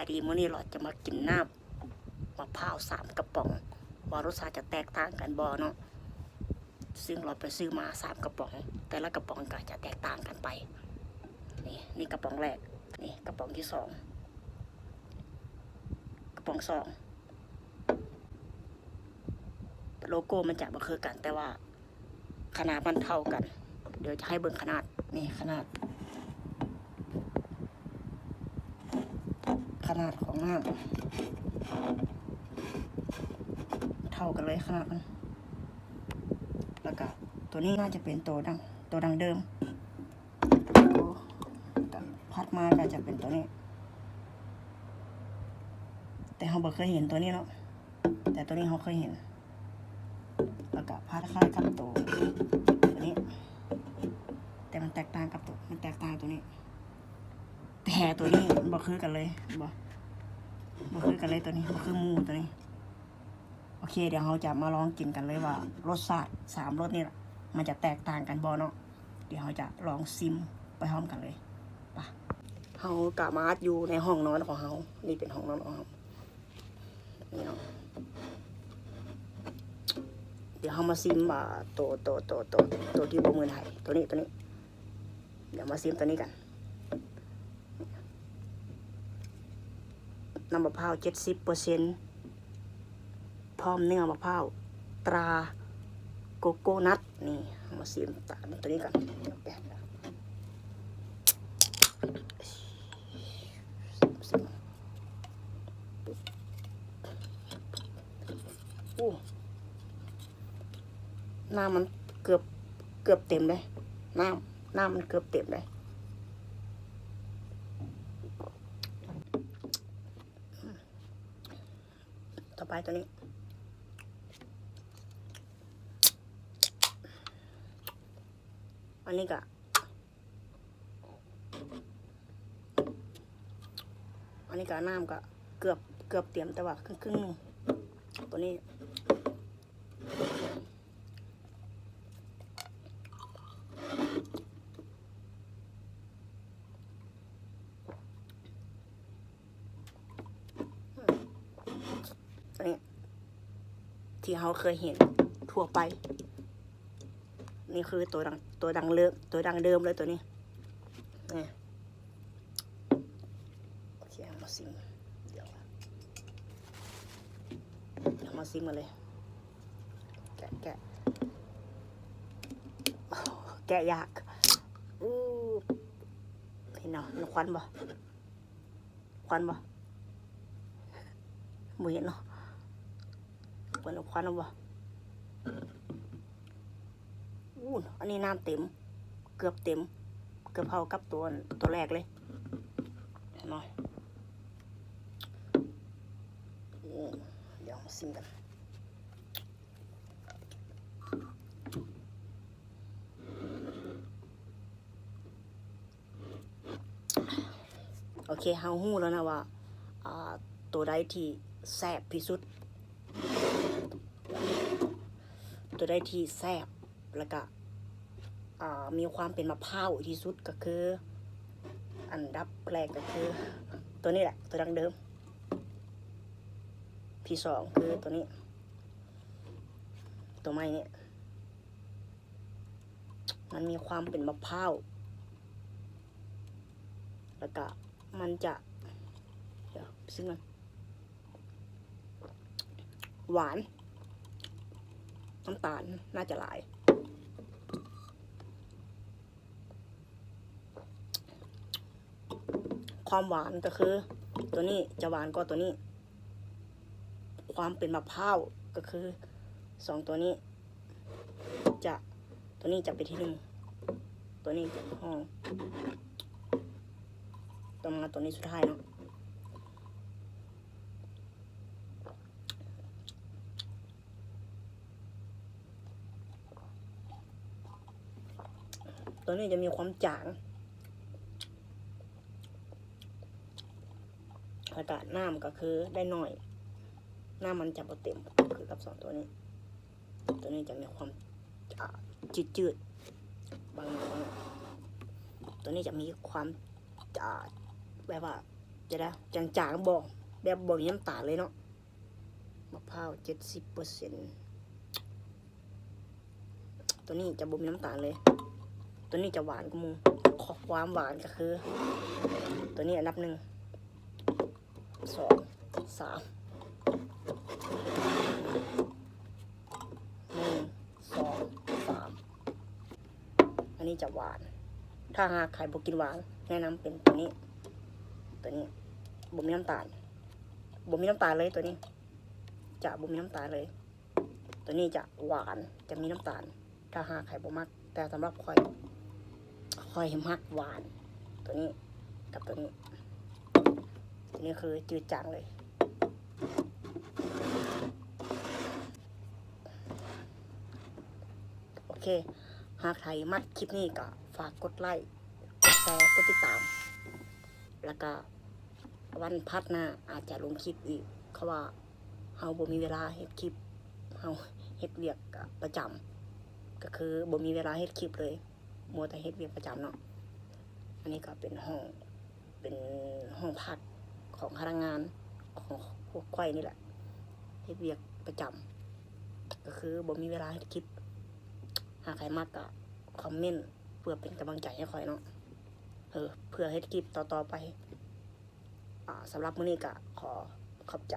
ายดีมื้อนี้เราจะมากินน้ำมะพร้าวสามกระป๋องว่ารสชาติจะแตกต่างกันบ่เนาะซึ่งเราไปซื้อมาสามกระป๋อง แต่ละกระป๋องก็จะแตกต่างกันไป นี่นี่กระป๋องแรกนี่กระป๋องที่สองกระป๋องสองโลโก้มันจะบ่คือกันแต่ว่าขนาดมันเท่ากัน เดี๋ยวจะให้เบิ่งขนาดนี่ขนาด ขนาดของน้ำเท่ากันเลยขนาดมันแล้วก็ตัวนี้น่าจะเป็นตัวดังตัวดังเดิมตัวพัดมาก็จะเป็นตัวนี้ แต่เราบ่เคยเห็นตัวนี้เนาะแต่ตัวนี้เราเคยเห็น แล้วก็พัดคล้ายกับตัวตัวนี้ แต่มันแตกต่างกับตัวมันแตกต่างตัวนี้ แต่ตัวนี้บ่คือกันเลยบ่บ่คือกันเลยตัวนี้บ่คือมูตัวนี้ โอเค เดี๋ยวเราจะมาลองกินกันเลยว่ารสชาติสามรสนี่ล่ะมันจะแตกต่างกันบ่เนาะเดี๋ยวเราจะลองซิมไปพร้อมกันเลยไปะเฮากะมาอยู่ในห้องนอนของเฮานี่เป็นห้องนอนของเฮานี่เนาะเดี๋ยวเฮามาซิมอ่าตัวตัวตัวตัวตัวที่บ่มือไทยตัวนี้ตัวนี้ เดี๋ยวมาซิมตัวนี้กัน น้ำมะพร้าวเจ็ดสิบเปอร์เซ็นพร้อมเนื้อมะพร้าวตราโกโก้นัทนี่เอามาซีมตามตัวนี้กันเดี๋ยวแปะนะโอ้น้ำมันเกือบเกือบเต็มเลย น้ำน้ำมันเกือบเต็มเลย ไปตัวนี้ อันนี้ก็อันนี้ก็น้ำก็เกือบเกือบเตรียมแต่ว่าครึ่งครึ่งตัวนี้ ที่เขาเคยเห็นทั่วไป นี่คือตัวดังตัวดังเลิมตัวดังเดิมเลยตัวนี้นี่โอเคมาซิมเดี๋ยวเดี๋ยวมาซิมมาเลย แกะแกะแกะยากอู้เห็นเนาะเห็นควันบ่ควันบ่มือเห็นเนาะ ควันควันเอาบ่อู้นอันนี้น้ำเต็ม เกือบเต็ม เกือบเท่ากับตัวตัวแรกเลยหนไหมอืมเดี๋ยวมาซิมกันโอเคเฮาหู้แล้วนะว่าอ่าตัวใดที่แซ่บที่สุด ตัวใดที่แซ่บแล้วก็มีความเป็นมะพร้าวที่สุดก็คือ อันดับแรกก็คือ ตัวนี้แหละ ตัวดังเดิม ที่สองคือตัวนี้ ตัวไม้เนี่ยมันมีความเป็นมะพร้าวแล้วก็มันจะเดี๋ยวซึ่งมันหวาน น้ำตาลน่าจะหลาย ความหวานก็คือ ตัวนี้จะหวานกว่าตัวนี้ ความเป็นมะพร้าวก็คือสองตัวนี้ จะตัวนี้จะไปที่หนึ่งตัวนี้ห้องต่อมาตัวนี้สุดท้ายเนาะ ตัวนี้จะมีความจางอากาศน้ำก็คือได้หน่อยหน้ามันจะบ่เต็มคือกับสองตัวนี้ ตัวนี้จะมีความจืดจืดๆบางอยบางตัวนี้จะมีความอ่าแบบว่าจะได้จางๆบอกแบบบ่มีน้ำตาลเลยเนาะมะพร้าวเจ็ดสิบเปอร์เซ็นตัวนี้จะบ่มีน้ำตาลเลย ตัวนี้จะหวานกว่าหมูขอความหวานก็คือ ตัวนี้อันดับหนึ่งสองสามหนึ่งสองสามอันนี้จะหวาน ถ้าหากใครบอกกินหวาน แนะนำเป็นตัวนี้ ตัวนี้บ่มีน้ำตาลบ่มีน้ำตาลเลยตัวนี้ จะบ่มีน้ำตาลเลย ตัวนี้จะหวานจะมีน้ำตาล ถ้าหากใครบ่มัก แต่สำหรับคอย คอยมักหวาน ตัวนี้กับตัวนี้ตัวนี้คือจืดจางเลย โอเค หากใครมักคลิปนี้ก็ฝากกดไลค์กดแชร์กดติดตาม แล้วก็วันพัดหน้าอาจจะลงคลิปอีกเพราะว่าเฮาบ่มีเวลาเฮ็ดคลิปเฮาเฮ็ดเวียกก็ประจำก็คือบ่มีเวลาเฮ็ดคลิปเลย มัวแต่เฮ็ดเวียกประจำเนาะ อันนี้ก็เป็นห้อง เป็นห้องพักของพนักงานของพวกควายนี่แหละเฮ็ดเวียกประจำก็คือบ่มีเวลาเฮ็ดคลิป หากใครมากก็คอมเมนต์เพื่อเป็นกำลังใจให้คอยเนาะ เออ เพื่อเฮ็ดคลิปต่อๆไป อ่าสำหรับมื้อนี้ก็ขอขอบใจ